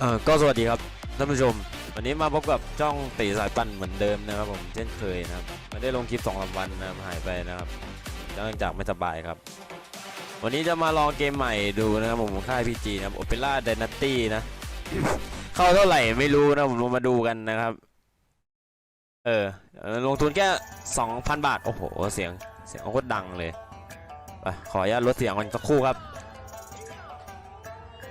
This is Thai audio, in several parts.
เออก็สวัสดีครับท่านผู้ชม วันนี้มาพบกับจ้องตีสายปั่นเหมือนเดิมนะครับผมเช่นเคยนะครับไม่ได้ลงคลิปสองสามวันนะครับหายไปนะครับเนื่องจากไม่สบายครับ วันนี้จะมาลองเกมใหม่ดูนะครับผมค่ายพีจีนะครับโอเปร่าไดนาตี้นะ เข้าเท่าไหร่ไม่รู้นะผมลงมาดูกันนะครับ เออลงทุนแค่ 2,000 บาท โอ้โห เสียงเสียงโคตรดังเลยไปขออนุญาตลดเสียงก่อนสักครู่ครับ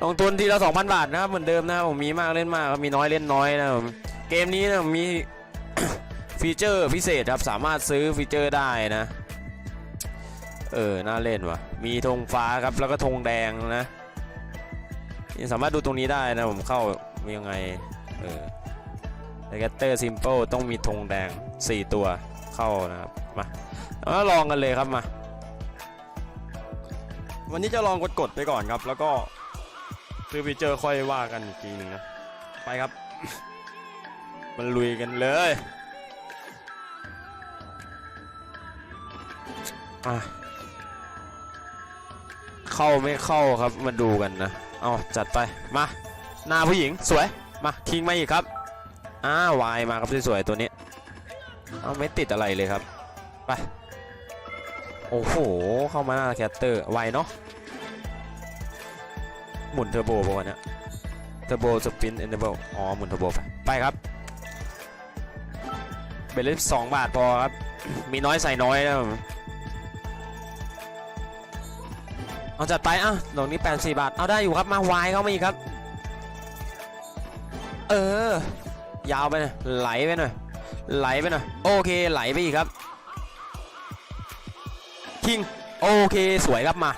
ลงทุนทีละ2,000บาทนะครับเหมือนเดิมนะครับผมมีมากเล่นมากมีน้อยเล่นน้อยนะครับผมเกมนี้นะมีฟีเจอร์พิเศษครับสามารถซื้อฟีเจอร์ได้นะ เออน่าเล่นวะมีธงฟ้าครับแล้วก็ธงแดงนะสามารถดูตรงนี้ได้นะผมเข้ามียังไงเออเ e เตอร์ซิมเปิลต้องมีธงแดง 4 ตัวเข้านะครับมาแล้วลองกันเลยครับมา วันนี้จะลองกดๆไปก่อนครับแล้วก็ ซื้อฟีเจอร์ค่อยว่ากันอีกทีหนึ่งนะ ไปครับ มันลุยกันเลยอะเข้าไม่เข้าครับมาดูกันนะ เอาจัดไป มา หน้าผู้หญิงสวย มาคิงมาอีกครับ อ้าวายมาครับสวยๆตัวนี้ เอาไม่ติดอะไรเลยครับ ไป โอ้โห เข้ามาหน้าแคตเตอร์ไวเนาะ หมุนเทอร์โบป่ะวะเนี่ยเทอร์โบสปินเอนเดเบิลอ๋อหมุนเทอร์โบไปไปครับเบลลิฟสองบาทพอครับ มีน้อยใส่น้อยนะผมเอาจัดไปอะดอกนี้แปดสี่บาท เอาได้อยู่ครับมาวายเข้ามาอีกครับ เออ ยาวไปหน่อยไหลไปหน่อยไหลไปหน่อยโอเคไหลไปอีกครับคิงโอเคสวยครับมา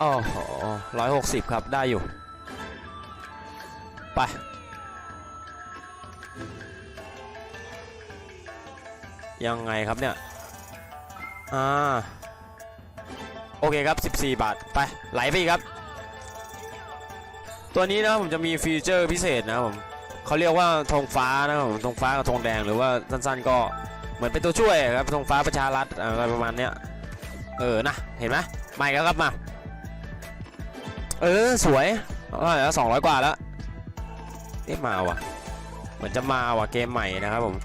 โอ้โหร้อยหกสิบครับ ได้อยู่ ไป ยังไงครับเนี่ย อ่า โอเคครับ 14 บาท ไป ไหลไปอีกครับ ตัวนี้นะผมจะมีฟีเจอร์พิเศษนะผมเขาเรียกว่าธงฟ้านะครับผมธงฟ้ากับธงแดงหรือว่าสั้นๆก็เหมือนเป็นตัวช่วยครับธงฟ้าประชารัฐอะไรประมาณเนี้ยเออนะเห็นไหมไม่แล้วครับมา เออสวยเท่าไหร่แล้วสองร้อยกว่าแล้วเอ๊ะมาว่ะ เหมือนจะมาว่ะเกมใหม่นะครับผม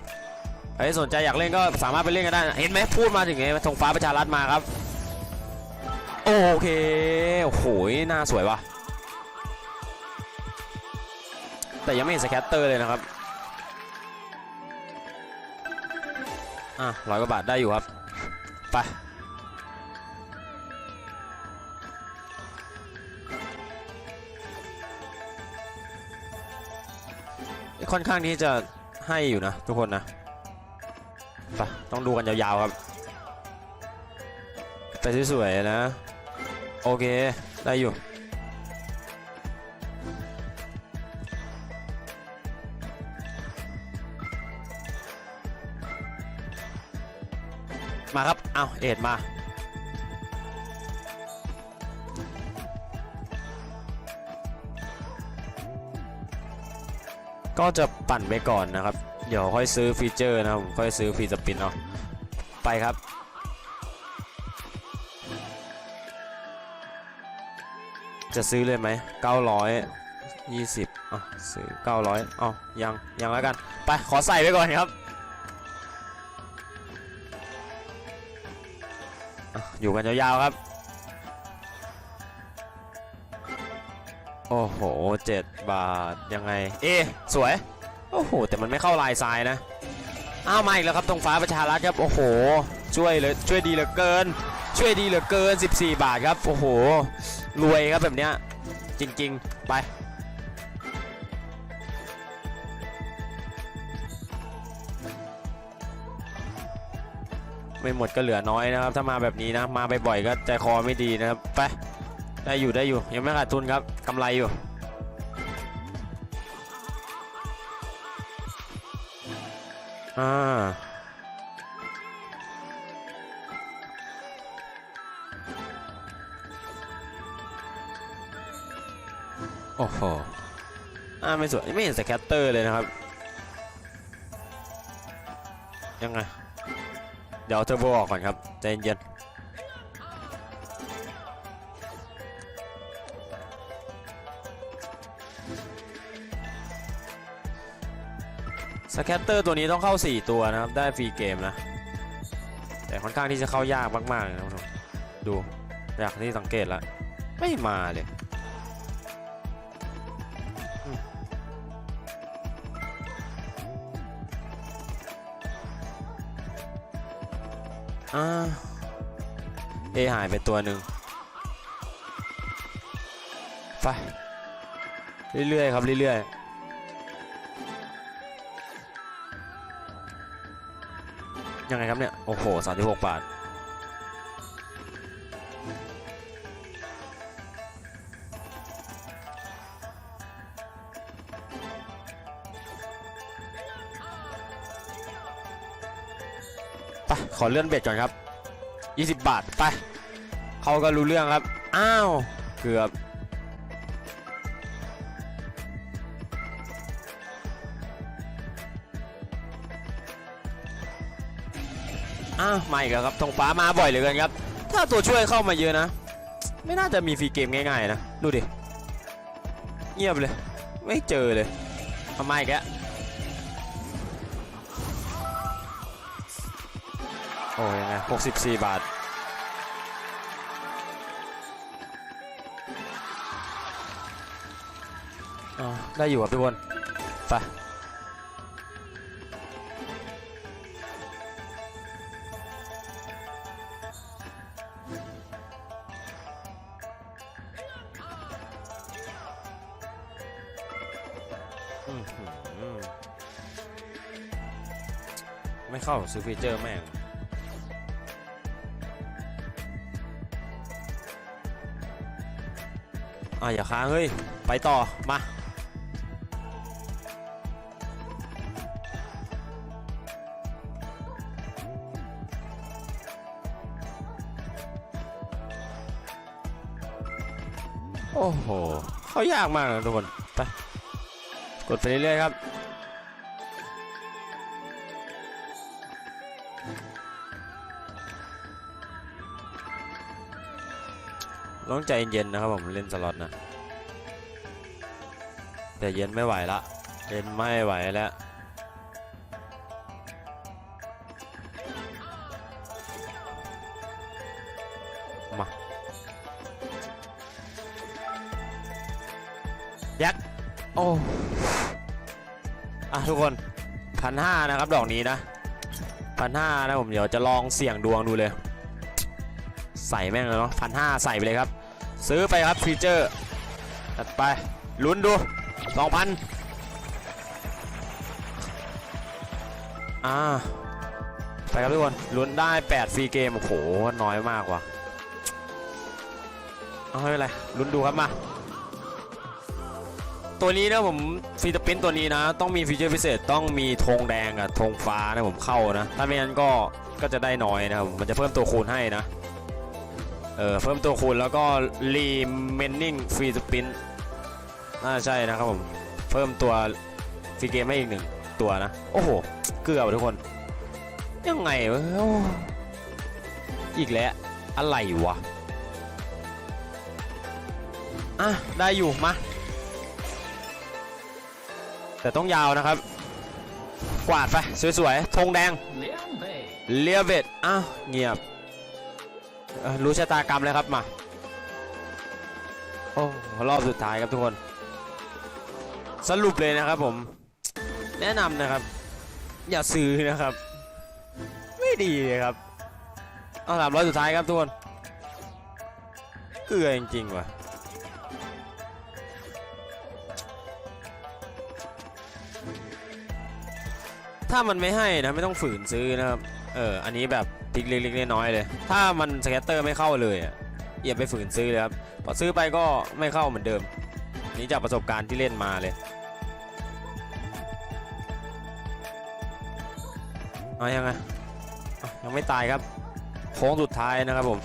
ใครสนใจอยากเล่นก็สามารถไปเล่นกันได้ เห็นไหมพูดมาถึงไงธงฟ้าประชารัฐมาครับ โอเค โอ้โหหน้าสวยว่ะ แต่ยังไม่เห็นสแคตเตอร์เลยนะครับ อะร้อยกว่าบาทได้อยู่ครับ ไป ค่อนข้างที่จะให้อยู่นะทุกคนนะไปต้องดูกันยาวๆครับไปสวยๆนะ โอเค ได้อยู่ มาครับ เอาเอ็ดมา ก็จะปั่นไปก่อนนะครับ เดี๋ยวค่อยซื้อฟีเจอร์นะครับผมค่อยซื้อฟรีสปินเอาไปครับจะซื้อเลยไหม920อะซื้อ900อ๋อยัง ยังแล้วกัน ไป ขอใส่ไปก่อนครับออยู่กันยาวๆครับ โอ้โหเจ็ดบาทยังไง เอะสวย โอ้โห แต่มันไม่เข้าลายทรายนะ อ้าวมาอีกแล้วครับตรงฟ้าประชารัฐครับ โอ้โห ช่วยเลยช่วยดีเหลือเกิน ช่วยดีเหลือเกิน 14 บาทครับ โอ้โห รวยครับแบบเนี้ย จริง ๆ ไปไม่หมดก็เหลือน้อยนะครับ ถ้ามาแบบนี้นะ มาบ่อยๆก็ใจคอไม่ดีนะครับ ไป ได้อยู่ได้อยู่ ยังไม่ขาดทุนครับกำไรอยู่ อ่า โอ้โหอ่าไม่สวยไม่เห็นสแคตเตอร์เลยนะครับ ยังไง เดี๋ยวเทอร์โบออกก่อนครับ ใจเย็นๆ สแคตเตอร์ตัวนี้ต้องเข้า 4 ตัวนะครับ ได้ฟรีเกมนะ แต่ค่อนข้างที่จะเข้ายากมากๆนะคุณผู้ชมดูอยากที่สังเกตแล้วไม่มาเลยอ่าเอหายไปตัวหนึ่งไปเรื่อยๆครับเรื่อยๆ ยังไงครับเนี่ย โอ้โห36บาท ไป ขอเลื่อนเบ็ดก่อนครับ 20 บาท ไป เขาก็รู้เรื่องครับ อ้าว เกือบ มาอีกแล้วครับธงฟ้ามาบ่อยเหลือเกินครับ ถ้าตัวช่วยเข้ามาเยอะนะ ไม่น่าจะมีฟรีเกมง่ายๆนะ ดูดิ เงียบเลย ไม่เจอเลยทำไมาอีกแล้วโอ้ยยังไง64 บาท ได้อยู่ครับทุกคน ไป ไม่เข้าซื้อฟีเจอร์แม่งอะอย่าค้างเฮ้ย ไปต่อ มาโอ้โห เขายากมากนะทุกคน ไป กดไปเรื่อยๆครับ ต้องใจเย็นๆนะครับผมเล่นสล็อตนะ แต่เย็นไม่ไหวละเย็นไม่ไหวแล้วมายัด โอ้อะทุกคนพันห้านะครับดอกนี้นะพันห้านะผมเดี๋ยวจะลองเสี่ยงดวงดูเลย ใส่แม่งเลยเนาะพันห้าใส่ไปเลยครับ ซื้อไปครับฟีเจอร์จัดไปลุ้นดูสองพันอ่าไปครับทุกคนลุ้นได้ 8 ฟรีเกม โอ้โห น้อยมากว่ะ เอาไม่เป็นไร ลุ้นดูครับมา ตัวนี้นะผมฟีตปินตัวนี้นะ ต้องมีฟีเจอร์พิเศษต้องมีธงแดงกับธงฟ้านะผมเข้านะ ถ้าไม่งั้นก็ก็จะได้น้อยนะครับมันจะเพิ่มตัวคูณให้นะเออเพิ่มตัวคูณแล้วก็รีเมนนิ่งฟรีสปินน่าใช่นะครับผมเพิ่มตัวฟรีเกมให้อีกหนึ่งตัวนะ โอ้โห เกือบทุกคน ยังไงวะอีกแล้ว อะไรวะ อะ ได้อยู่ มา แต่ต้องยาวนะครับ กวาดไปสวยๆธงแดงเลียเบตอ้าวเงียบรู้ชะตากรรมแล้วครับมาโอ้รอบสุดท้ายครับทุกคน สรุปเลยนะครับผม แนะนำนะครับ อย่าซื้อนะครับ ไม่ดีเลยครับเอาสามร้อยสุดท้ายครับทุกคนเกลือจริงๆว่ะ ถ้ามันไม่ให้นะไม่ต้องฝืนซื้อนะครับ เออ อันนี้แบบทริกเล็กๆน้อยๆเลย ถ้ามันสแกตเตอร์ไม่เข้าเลยอะอย่าไปฝืนซื้อเลยครับ พอซื้อไปก็ไม่เข้าเหมือนเดิม นี่จากประสบการณ์ที่เล่นมาเลยเอายังไงยังไม่ตายครับ โค้งสุดท้ายนะครับผม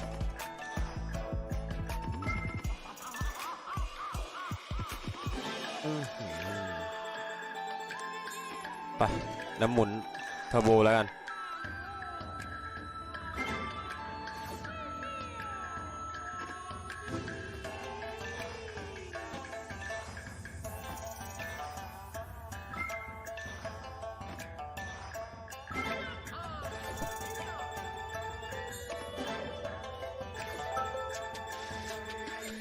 น้ำหมุนเทอร์โบแล้วกัน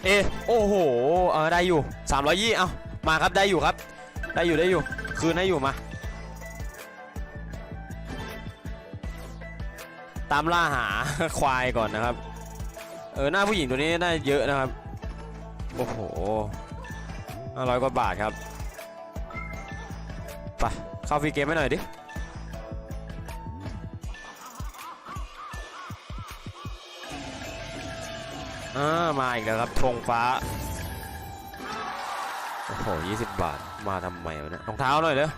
เอโอ้โห เออได้อยู่ 320 เอามาครับได้อยู่ครับ ได้อยู่ได้อยู่ คืนได้อยู่มา ตามล่าหาควายก่อนนะครับ เออหน้าผู้หญิงตัวนี้ได้เยอะนะครับ โอ้โหห้าร้อยกว่าบาทครับไปเข้าฟรีเกมให้หน่อยดิอ่ามาอีกแล้วครับธงฟ้า โอ้โห20บาท มาทำไมวะเนี่ยรองเท้าหน่อยเด้อ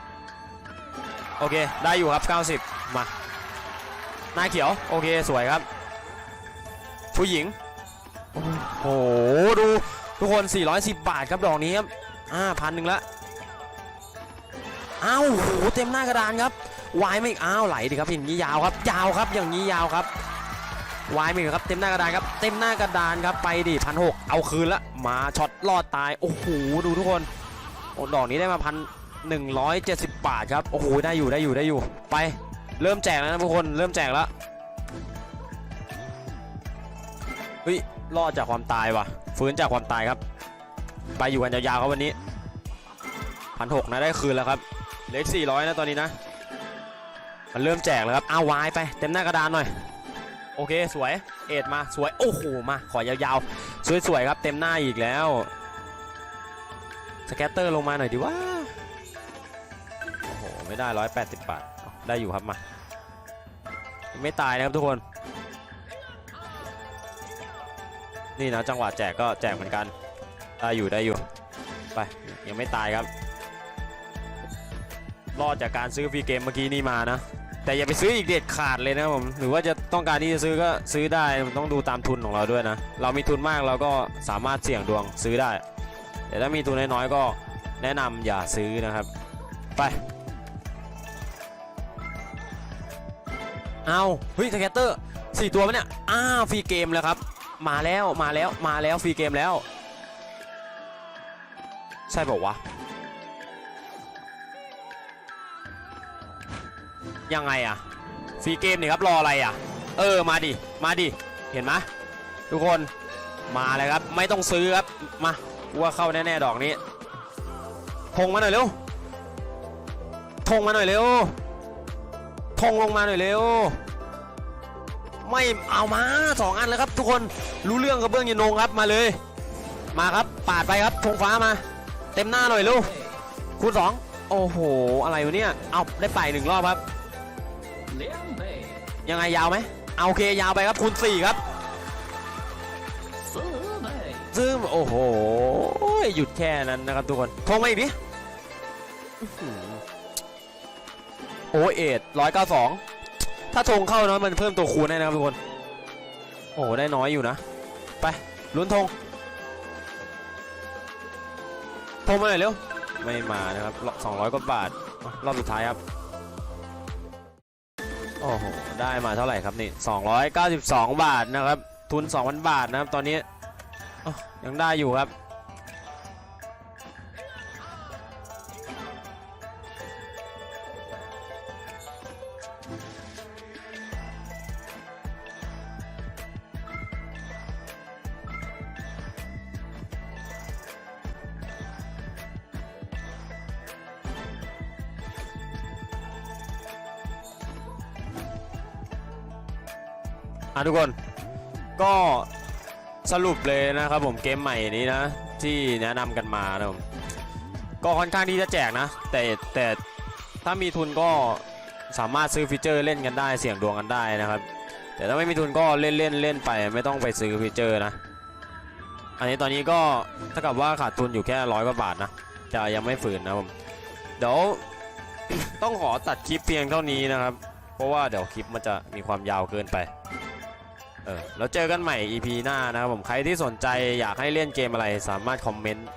โอเค ได้อยู่ครับ 90 มา น้าเขียว โอเคสวยครับ ผู้หญิง โอ้โห ดู ทุกคน 410 บาทครับดอกนี้ครับอ่าพันหนึ่งละอ้าวโหเต็มหน้ากระดานครับวายไม่อ้าวไหลดิครับอย่างนี้ยาวครับ ยาวครับอย่างนี้ยาวครับวายไมีครับเต็มหน้ากระดานครับเต็มหน้ากระดานครับไปดิพันหกเอาคืนละมาช็อตรอดตายโอ้โหดูทุกคนโอ้ดอกนี้ได้มาพันหนึ่งร้อยเจ็ดสิบบาทครับโอ้โหได้อยู่ได้อยู่ได้อยู่ไป เริ่มแจกแล้วนะทุกคนเริ่มแจกแล้วเฮ้ยรอดจากความตายว่ะฟื้นจากความตายครับ ไปอยู่กันยาวๆครับวันนี้พันหกนะได้คืนแล้วครับเล็กสี่ร้อยนะตอนนี้นะ มันเริ่มแจกแล้วครับเอาวายไปเต็มหน้ากระดานหน่อยโอเคสวยเอ็ดมาสวยโอ้โหมาขอยาวๆ สวยๆครับเต็มหน้าอีกแล้วสแกตเตอร์ลงมาหน่อยดีว่าโอ้โหไม่ได้180บาทเอาทได้อยู่ครับมา ไม่ตายนะครับทุกคน นี่นะจังหวะแจกก็แจกเหมือนกัน ได้อยู่ได้อยู่ ไป ยังไม่ตายครับ รอดจากการซื้อฟรีเกมเมื่อกี้นี่มานะ แต่อย่าไปซื้ออีกเด็ดขาดเลยนะผม หรือว่าจะต้องการที่จะซื้อก็ซื้อได้มันต้องดูตามทุนของเราด้วยนะ เรามีทุนมากเราก็สามารถเสี่ยงดวงซื้อได้ แต่ถ้ามีทุนน้อยๆก็แนะนำอย่าซื้อนะครับ ไป เอาเฮ้ยสแกตเตอร์สี่ตัวไหมเนี่ยอ้าฟรีเกมแล้วครับ มาแล้วมาแล้วมาแล้วฟรีเกมแล้ว ใช่บอกวะยังไงอะฟรีเกมนี่ครับรออะไรอะเออมาดิมาดิเห็นไหมทุกคนมาเลยครับไม่ต้องซื้อครับมาว่าเข้าแน่ๆดอกนี้ทงมาหน่อยเร็วทงมาหน่อยเร็ว ธงลงมาหน่อยเร็ว ไม่เอามาสองอันแล้วครับ ทุกคนรู้เรื่องกับเบื้องยินงครับมาเลย มาครับปาดไปครับธงฟ้ามา เต็มหน้าหน่อยเร็วคูณสองโอ้โห อะไรวะเนี่ย เอาได้ไปหนึ่งรอบครับ ยังไงยาวไหมเอาโอเคยาวไปครับคูณสี่ครับซึ่งโอ้โห หยุดแค่นั้นนะครับทุกคนทงมาอีกดิ โอเอ็ดร้อยเก้าสองถ้าทงเข้านะมันเพิ่มตัวคูณได้นะครับทุกคน โอ้โหได้น้อยอยู่นะ ไปลุ้นทงทงมาหน่อยเร็ว ไม่มานะครับสองร้อยกว่าบาท รอบสุดท้ายครับ โอ้โห ได้มาเท่าไหร่ครับนี่292บาทนะครับ ทุน2,000บาทนะครับตอนนี้ยังได้อยู่ครับ อะทุกคนก็สรุปเลยนะครับผมเกมใหม่นี้นะ ที่แนะนำกันมานะผมก็ค่อนข้างที่จะแจกนะ แต่แต่ถ้ามีทุนก็สามารถซื้อฟีเจอร์เล่นกันได้เสี่ยงดวงกันได้นะครับ แต่ถ้าไม่มีทุนก็เล่นเล่นเล่นไปไม่ต้องไปซื้อฟีเจอร์นะ อันนี้ตอนนี้ก็เท่ากับว่าขาดทุนอยู่แค่ร้อยกว่าบาทนะจะยังไม่ฝืนนะผมเดี๋ยวต้องขอตัดคลิปเพียงเท่านี้นะครับ เพราะว่าเดี๋ยวคลิปมันจะมีความยาวเกินไป เออแล้วเจอกันใหม่ EP หน้านะครับผมใครที่สนใจอยากให้เล่นเกมอะไรสามารถคอมเมนต์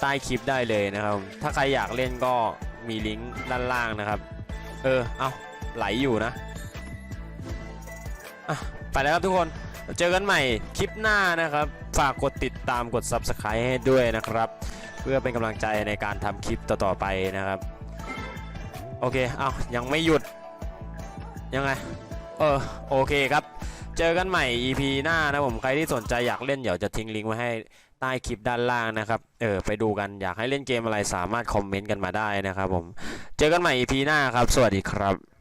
ใต้คลิปได้เลยนะครับ ถ้าใครอยากเล่นก็มีลิงก์ด้านล่างนะครับ เออ เอาไหลอยู่นะอะไปแล้วครับทุกคนเจอกันใหม่คลิปหน้านะครับ ฝากกดติดตามกด Subscribe ให้ด้วยนะครับ เพื่อเป็นกำลังใจในการทำคลิปต่อๆไปนะครับ โอเค เอายังไม่หยุด ยังไง เออ โอเคครับ เจอกันใหม่ EP หน้านะผมใครที่สนใจอยากเล่นเดี๋ยวจะทิ้งลิงก์ไว้ให้ใต้คลิปด้านล่างนะครับเออไปดูกันอยากให้เล่นเกมอะไรสามารถคอมเมนต์กันมาได้นะครับผมเจอกันใหม่ EP หน้าครับ สวัสดีครับ